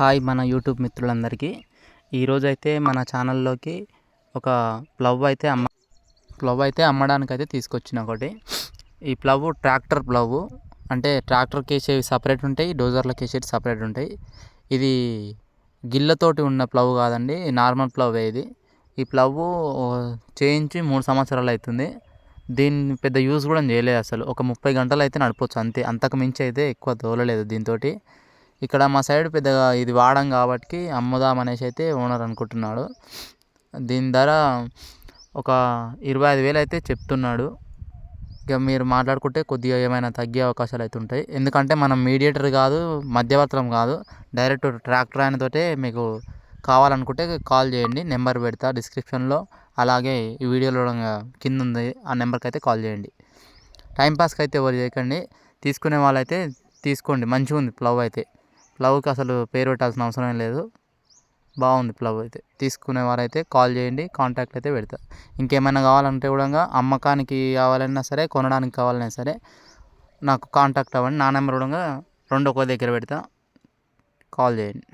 Hi మన YouTube మిత్రులందరికీ. ఈరోజు అయితే మన ఛానల్లోకి ఒక ప్లవ్ అయితే అమ్మ ప్లవ్ అయితే అమ్మడానికి అయితే తీసుకొచ్చిన ఒకటి. ఈ ప్లవ్ ట్రాక్టర్ ప్లవ్. అంటే ట్రాక్టర్కి వేసేవి సపరేట్ ఉంటాయి డోజర్లకు వేసేవి సపరేట్ ఉంటాయి. ఇది గిల్లతోటి ఉన్న ప్లవ్ కాదండి నార్మల్ ప్లవ్ ఇది. ఈ ప్లవ్ చేయించి మూడు సంవత్సరాలు అవుతుంది దీన్ని పెద్ద యూజ్ కూడా చేయలేదు అసలు. ఒక ముప్పై గంటలు అయితే నడపచ్చు అంతే. అంతకు మించి అయితే ఎక్కువ తోలలేదు దీంతో ఇక్కడ మా సైడ్ పెద్దగా ఇది వాడం కాబట్టి అమ్ముదాం అనేసి అయితే ఓనర్ అనుకుంటున్నాడు. దీని ధర ఒక ఇరవై ఐదు వేలు అయితే చెప్తున్నాడు. ఇక మీరు మాట్లాడుకుంటే కొద్దిగా ఏమైనా తగ్గే అవకాశాలు అయితే ఉంటాయి. ఎందుకంటే మనం మీడియేటర్ కాదు మధ్యవర్తనం కాదు. డైరెక్ట్ ట్రాక్టర్ ఆయనతోటే మీకు కావాలనుకుంటే కాల్ చేయండి. నెంబర్ పెడతా డిస్క్రిప్షన్లో. అలాగే ఈ వీడియోలో కింద ఉంది. ఆ నెంబర్కి అయితే కాల్ చేయండి. టైంపాస్కి అయితే ఎవరు చేయకండి. తీసుకునే వాళ్ళైతే తీసుకోండి. మంచిగా ఉంది ప్లవ్ అయితే. ప్లవ్కి అసలు పేరు పెట్టాల్సిన అవసరం లేదు. బాగుంది ప్లవ్ అయితే. తీసుకునే వారైతే కాల్ చేయండి కాంటాక్ట్ అయితే పెడతా. ఇంకేమైనా కావాలంటే కూడా అమ్మకానికి కావాలన్నా సరే కొనడానికి కావాలన్నా సరే నాకు కాంటాక్ట్ అవ్వండి. నా నెంబర్ కూడా రెండు ఒక దగ్గర పెడతా. కాల్ చేయండి.